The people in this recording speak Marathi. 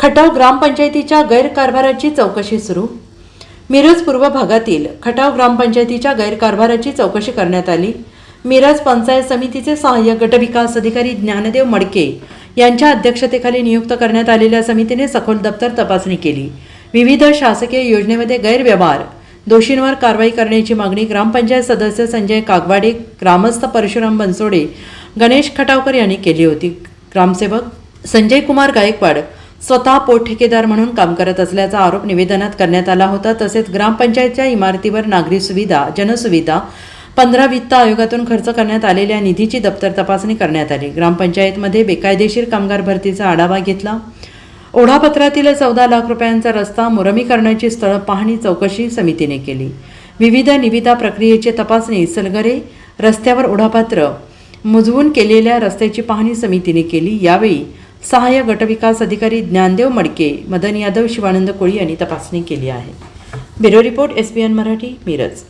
खटाव ग्रामपंचायतीच्या गैरकारभाराची चौकशी सुरू. मिरज पूर्व भागातील खटाव ग्रामपंचायतीच्या गैरकारभाराची चौकशी करण्यात आली. मिरज पंचायत समितीचे सहाय्यक गटविकास अधिकारी ज्ञानदेव मडके यांच्या अध्यक्षतेखाली नियुक्त करण्यात आलेल्या समितीने सखोल दप्तर तपासणी केली. विविध शासकीय योजनेमध्ये गैरव्यवहार दोषींवर कारवाई करण्याची मागणी ग्रामपंचायत सदस्य संजय कागवाडे ग्रामस्थ परशुराम बनसोडे गणेश खटावकर यांनी केली होती. ग्रामसेवक संजय कुमार गायकवाड स्वतः पोट ठेकेदार म्हणून काम करत असल्याचा आरोप निवेदनात करण्यात आला होता. तसेच ग्रामपंचायतच्या इमारतीवर नागरी सुविधा जनसुविधा पंधरा वित्त आयोगातून खर्च करण्यात आलेल्या निधीची दप्तर तपासणी करण्यात आली. ग्रामपंचायतमध्ये बेकायदेशीर कामगार भरतीचा आढावा घेतला. ओढापत्रातील चौदा लाख रुपयांचा रस्ता मुरमीकरणाची स्थळ पाहणी चौकशी समितीने केली. विविध निविदा प्रक्रियेची तपासणी सलगरे रस्त्यावर ओढापात्र मुजवून केलेल्या रस्त्याची पाहणी समितीने केली. यावेळी सहाय्य गटविकास अधिकारी ज्ञानदेव मडके मदन यादव शिवानंद कोळी यांनी तपासणी केली आहे. Bureau report S Marathi Miraj.